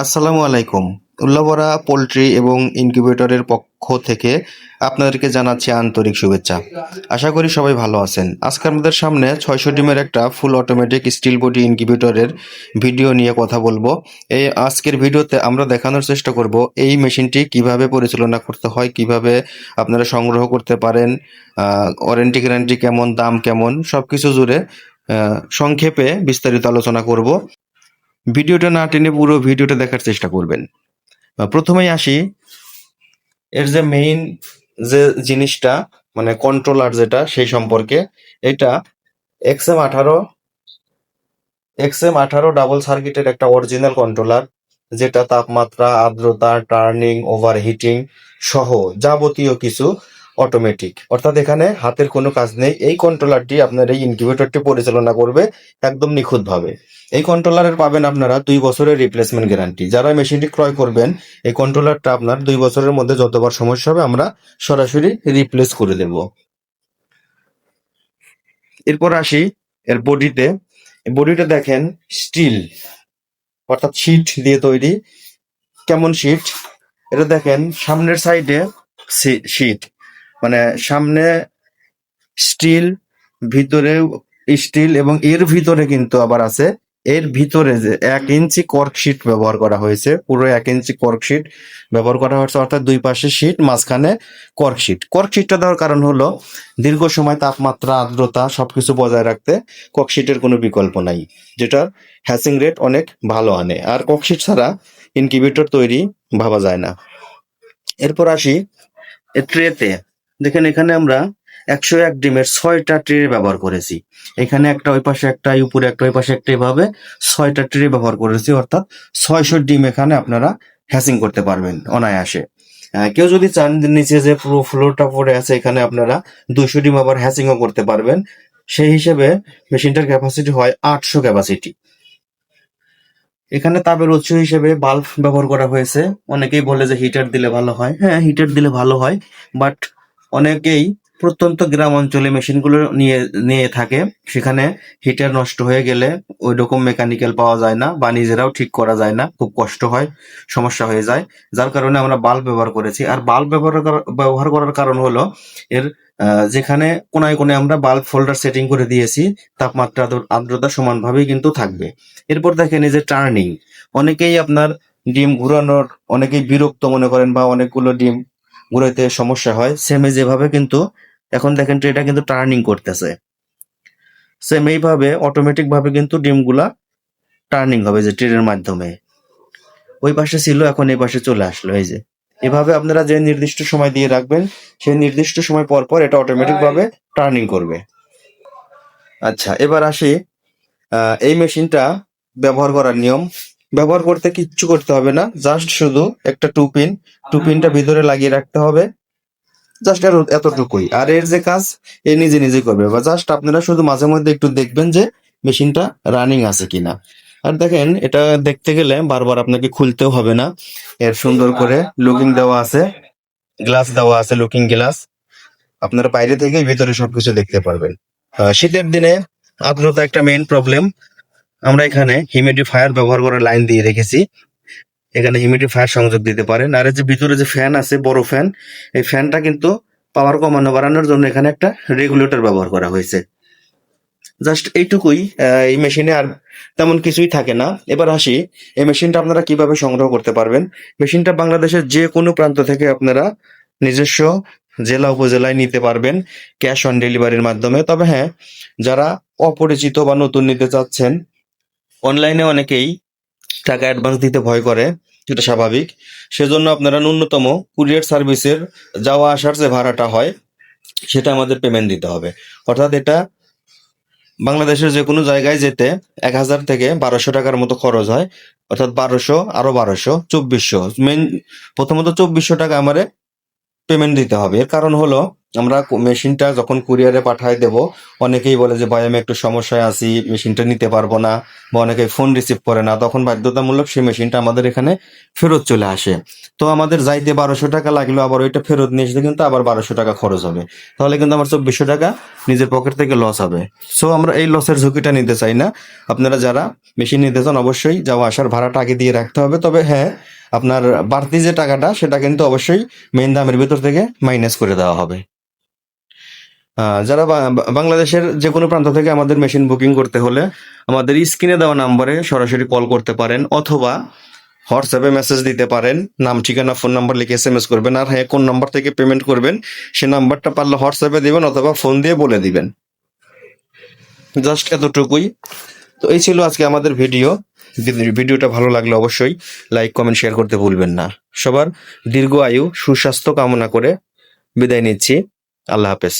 আসসালামু আলাইকুম। উল্লাবরা পোলট্রি এবং ইনকিউবেটরের পক্ষ থেকে আপনাদেরকে জানাচ্ছি আন্তরিক শুভেচ্ছা। আশা করি সবাই ভালো আছেন। আজকে আমাদের সামনে ছয়শো ডিমের একটা ফুল অটোমেটিক স্টিল বডি ইনকিউবেটরের ভিডিও নিয়ে কথা বলব। এই আজকের ভিডিওতে আমরা দেখানোর চেষ্টা করব এই মেশিনটি কীভাবে পরিচালনা করতে হয়, কীভাবে আপনারা সংগ্রহ করতে পারেন ওয়ারেন্টি গ্যারান্টি কেমন, দাম কেমন সব কিছু জুড়ে সংক্ষেপে বিস্তারিত আলোচনা করব। ভিডিওটা না টেনে পুরো ভিডিওটা দেখার চেষ্টা করবেন। প্রথমেই আসি, এর যে মেইন যে জিনিসটা মানে কন্ট্রোলার যেটা, সেই সম্পর্কে। এটা এক্সএম আঠারো এক্সএম আঠারো ডাবল সার্কিটের একটা অরিজিনাল কন্ট্রোলার যেটা তাপমাত্রা, আর্দ্রতা টার্নিং ওভারহিটিং সহ যাবতীয় কিছু অটোমেটিক অর্থাৎ এখানে হাতের কোনো কাজ নেই। এই কন্ট্রোলারটি আপনার এই ইনকিউবেটরটি পরিচালনা করবে একদম নিখুঁতভাবে। এই কন্ট্রোলারের পাবেন আপনারা দুই বছরের রিপ্লেসমেন্ট গ্যারান্টি যারা মেশিনটি ক্রয় করবেন, এই কন্ট্রোলারটা আপনার দুই বছরের মধ্যে যতবার সমস্যা হবে, আমরা সরাসরি রিপ্লেস করে দেব। এরপর আসি এর বডিতে বডিটা দেখেন স্টিল অর্থাৎ শীট দিয়ে তৈরি। কেমন শীট এটা দেখেন সামনের সাইডে শীট মানে সামনে স্টিল ভিতরে স্টিল এবং এর ভিতরে কিন্তু আবার আছে এর ভিতরে যে এক ইঞ্চি কর্ক শিট ব্যবহার করা হয়েছে, পুরো এক ইঞ্চি কর্ক শিট ব্যবহার করা হয়েছে, অর্থাৎ দুই পাশে শিট মাঝখানে কর্ক শিট কর্ক শিটটা দেওয়ার কারণ হলো, দীর্ঘ সময় তাপমাত্রা, আর্দ্রতা, সবকিছু বজায় রাখতে কর্ক শিটের কোনো বিকল্প নাই যেটার হ্যাসিং রেট অনেক ভালো আনে। আর কর্ক শিট ছাড়া ইনকিউবেটর তৈরি ভাবা যায় না। এরপর আসি ট্রেতে দেখেন এখানে আমরা একশো এক ডিমের ছয়টা ট্রে ব্যবহার করেছি। এখানে একটা ওই পাশে একটা উপরে একটা ওই পাশে একটা, এভাবে ছয়টা ট্রে ব্যবহার করেছি, অর্থাৎ ছয়শো ডিম এখানে আপনারা হ্যাসিং করতে পারবেন অনায়াসে। কেউ যদি চান নিচে যে পুরো ফ্লোরটা পড়ে আছে, এখানে আপনারা দুইশো ডিম আবার হ্যাসিংও করতে পারবেন। সেই হিসেবে মেশিনটার ক্যাপাসিটি হয় আটশো ক্যাপাসিটি এখানে তাপের উৎস হিসেবে বাল্ব ব্যবহার করা হয়েছে। অনেকেই বলে যে হিটার দিলে ভালো হয়। হ্যাঁ হিটার দিলে ভালো হয় বাট অনেকেই প্রত্যন্ত গ্রাম অঞ্চলে মেশিনগুলো নিয়ে নিয়ে থাকে। সেখানে হিটার নষ্ট হয়ে গেলে ওই রকম মেকানিক্যাল পাওয়া যায় না বা নিজেরাও ঠিক করা যায় না, খুব কষ্ট হয়, সমস্যা হয়ে যায়। যার কারণে আমরা বাল্ব ব্যবহার করেছি। আর বাল্ব ব্যবহার ব্যবহার করার কারণ হলো এর যেখানে কোনায় কোনায় আমরা বাল্ব ফোল্ডার সেটিং করে দিয়েছি, তাপমাত্রা আর্দ্রতা সমানভাবেই কিন্তু থাকবে। এরপর দেখেন এই যে টার্নিং। অনেকেই আপনার ডিম ঘুরানোর, অনেকেই বিরক্ত মনে করেন বা অনেকগুলো ডিম ঘুরাইতে সমস্যা হয়। সেমে যেভাবে কিন্তু এখন দেখেন ট্রেটা কিন্তু টার্নিং করতেছে। সেম এইভাবে অটোমেটিক ভাবে কিন্তু ডিমগুলা টার্নিং হবে যে ট্রেনের মাধ্যমে। ওই পাশে ছিল এখন এই পাশে চলে আসলো এই যে। এভাবে আপনারা যে নির্দিষ্ট সময় দিয়ে রাখবেন সেই নির্দিষ্ট সময় পর পর এটা অটোমেটিক ভাবে টার্নিং করবে। আচ্ছা এবার আসি এই মেশিনটা ব্যবহার করার নিয়ম। ব্যবহার করতে কিচ্ছু করতে হবে না জাস্ট শুধু একটা টু পিন টু পিনটা ভিতরে লাগিয়ে রাখতে হবে। জাস্ট এতটুকুই। আর এর যে কাজ, এ নিজে নিজে করবে। বা জাস্ট আপনারা শুধু মাঝে মধ্যে একটু দেখবেন যে মেশিনটা রানিং আছে কিনা। আর দেখেন, এটা দেখতে গেলে বারবার আপনাকে খুলতেও হবে না। এর সুন্দর করে লুকিং দেওয়া আছে। গ্লাস দেওয়া আছে লুকিং গ্লাস আপনারা বাইরে থেকে ভিতরে সবকিছু দেখতে পারবেন। শীতের দিনে আর্দ্রতা একটা মেইন প্রবলেম আমরা এখানে হিউমিডিফায়ার ব্যবহার করে লাইন দিয়ে রেখেছি। এখানে হিউমিডিফায়ার সংযোগ দিতে পারেন। আর যে ভিতরে যে ফ্যান আছে, বড় ফ্যান এই ফ্যানটা কিন্তু পাওয়ার কমানো, বাড়ানোর জন্য এখানে একটা রেগুলেটর ব্যবহার করা হয়েছে। জাস্ট এইটুকুই এই মেশিনে আর তেমন কিছুই থাকে না। এবার আসি, এই মেশিনটা আপনারা কীভাবে সংগ্রহ করতে পারবেন? মেশিনটা বাংলাদেশের যে কোনো প্রান্ত থেকে আপনারা নিজস্ব জেলা, উপজেলায় নিতে পারবেন ক্যাশ অন ডেলিভারির মাধ্যমে। তবে হ্যাঁ যারা অপরিচিত বা নতুন নিতে চাচ্ছেন অনলাইনে অনেকেই টাকা অ্যাডভান্স দিতে ভয় করে। যেটা স্বাভাবিক। সেজন্য আপনারা ন্যূনতম কুরিয়ার সার্ভিসের যাওয়া আসার যে ভাড়াটা হয়, সেটা আমাদের পেমেন্ট দিতে হবে। অর্থাৎ এটা বাংলাদেশের যে কোনো জায়গায় যেতে এক হাজার থেকে বারোশো টাকার মতো খরচ হয়। অর্থাৎ বারোশো, আরও বারোশো, চব্বিশশো। মেন প্রথমত চব্বিশশো টাকা আমারে পেমেন্ট দিতে হবে। এর কারণ হলো আমরা মেশিনটা যখন কুরিয়ারে পাঠায় দেব, অনেকেই বলে যে, ভাই, আমি একটু সমস্যায় আছি, মেশিনটা নিতে পারব না, বা অনেকে ফোন রিসিভ করে না। তখন বাধ্যতামূলক সেই মেশিনটা আমাদের এখানে ফেরত চলে আসে। তো আমাদের যাইতে বারোশো টাকা লাগল, আবার ওইটা ফেরত নিয়ে আসলে কিন্তু আবার বারোশো টাকা খরচ হবে। তাহলে কিন্তু আমার চব্বিশশো টাকা নিজের পকেট থেকে লস হবে। সো আমরা এই লসের ঝুঁকিটা নিতে চাই না। আপনারা যারা মেশিন নিতে চান, অবশ্যই যাওয়া আসার ভাড়াটা আগে দিয়ে রাখতে হবে। তবে হ্যাঁ আপনার বাড়তি যে টাকাটা, সেটা কিন্তু অবশ্যই মেইন দামের ভিতর থেকে মাইনাস করে দেওয়া হবে। যারা বাংলাদেশের যে কোনো প্রান্ত থেকে আমাদের মেশিন বুকিং করতে হলে আমাদের স্ক্রিনে দেওয়া নাম্বারে সরাসরি কল করতে পারেন অথবা হোয়াটসঅ্যাপে মেসেজ দিতে পারেন। নাম, ঠিকানা ফোন নাম্বার লিখে এস এম এস করবেন। আর হ্যাঁ কোন নাম্বার থেকে পেমেন্ট করবেন, সে নাম্বারটা পারলে হোয়াটসঅ্যাপে দিবেন অথবা ফোন দিয়ে বলে দিবেন। জাস্ট এতটুকুই। তো এই ছিল আজকে আমাদের ভিডিও ভিডিওটা ভালো লাগলে অবশ্যই লাইক কমেন্ট শেয়ার করতে ভুলবেন না। সবার দীর্ঘ আয়ু, সুস্বাস্থ্য কামনা করে বিদায় নিচ্ছি। আল্লাহ হাফেজ।